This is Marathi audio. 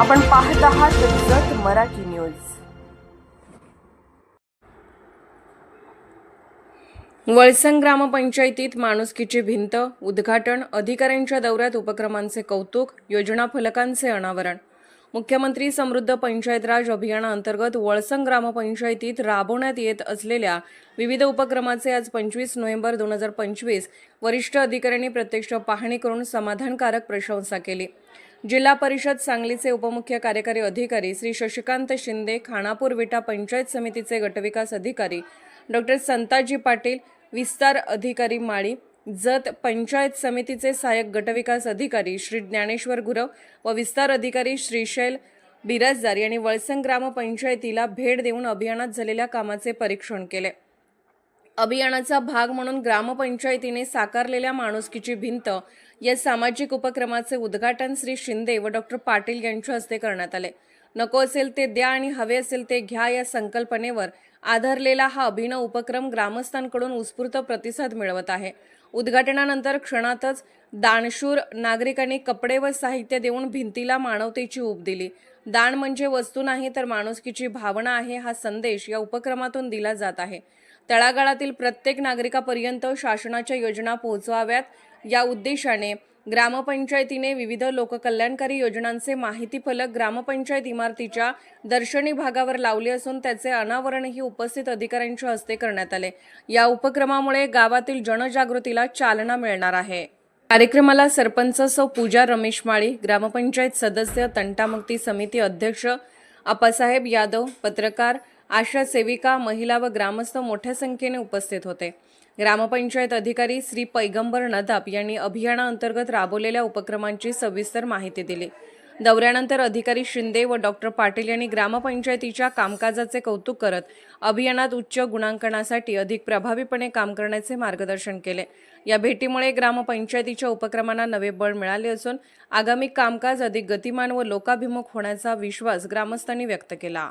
आपण पाहत आहात जत मराठी न्यूज. वळसंग ग्रामपंचायतीत माणुसकीची भिंत उद्घाटन अधिकाऱ्यांच्या दौऱ्यात उपक्रमांचे कौतुक योजना फलकांचे अनावरण. मुख्यमंत्री समृद्ध पंचायत राज अभियानाअंतर्गत वळसंग ग्रामपंचायतीत राबवण्यात येत असलेल्या विविध उपक्रमाचे आज पंचवीस नोव्हेंबर दोन हजार पंचवीस वरिष्ठ अधिकाऱ्यांनी प्रत्यक्ष पाहणी करून समाधानकारक प्रशंसा केली. जिल्हा परिषद सांगलीचे उपमुख्य कार्यकारी अधिकारी श्री शशिकांत शिंदे खानापूर विटा पंचायत समितीचे गटविकास अधिकारी डॉक्टर संताजी पाटील विस्तार अधिकारी माळी जत पंचायत समितीचे सहाय्यक गटविकास अधिकारी श्री ज्ञानेश्वर गुरव व विस्तार अधिकारी श्रीशैल बिराजदार यांनी वळसंग ग्रामपंचायतीला भेट देऊन अभियानात झालेल्या कामाचे परीक्षण केले. अभियानाचा भाग म्हणून ग्रामपंचायतीने साकारलेल्या माणुसकीची भिंत या सामाजिक उपक्रमाचे उद्घाटन श्री शिंदे व डॉक्टर पाटील यांच्या हस्ते करण्यात आले. नको असेल ते द्या आणि हवे असेल ते घ्या या संकल्पनेवर आधारलेला हा अभिनव उपक्रम ग्रामस्थांकडून उत्स्फूर्त प्रतिसाद मिळवत आहे. उद्घाटनानंतर क्षणातच दानशूर नागरिकांनी कपडे व साहित्य देऊन भिंतीला मानवतेची ऊब दिली. दान म्हणजे वस्तू नाही तर माणुसकीची भावना आहे हा संदेश या उपक्रमातून दिला जात आहे. तळागाळातील प्रत्येक नागरिकापर्यंत शासनाच्या योजना पोहोचवाव्यात. या उद्देशाने ग्रामपंचायतीने विविध लोककल्याणकारी योजनांचे माहिती फलक ग्रामपंचायत इमारतीच्या दर्शनी भागावर लावले असून त्याचे अनावरणही उपस्थित अधिकाऱ्यांच्या हस्ते करण्यात आले. या उपक्रमामुळे गावातील जनजागृतीला चालना मिळणार आहे. कार्यक्रमाला सरपंच सौ. पूजा रमेश माळी ग्रामपंचायत सदस्य तंटामुक्ती समिती अध्यक्ष अप्पासाहेब यादव पत्रकार आशा सेविका महिला व ग्रामस्थ मोठ्या संख्येने उपस्थित होते. ग्रामपंचायत अधिकारी श्री पैगंबर नदाप यांनी अभियानाअंतर्गत राबवलेल्या उपक्रमांची सविस्तर माहिती दिली. दौऱ्यानंतर अधिकारी शिंदे व डॉक्टर पाटील यांनी ग्रामपंचायतीच्या कामकाजाचे कौतुक करत अभियानात उच्च गुणांकनासाठी अधिक प्रभावीपणे काम करण्याचे मार्गदर्शन केले. या भेटीमुळे ग्रामपंचायतीच्या उपक्रमांना नवे बळ मिळाले असून आगामी कामकाज अधिक गतिमान व लोकाभिमुख होण्याचा विश्वास ग्रामस्थांनी व्यक्त केला.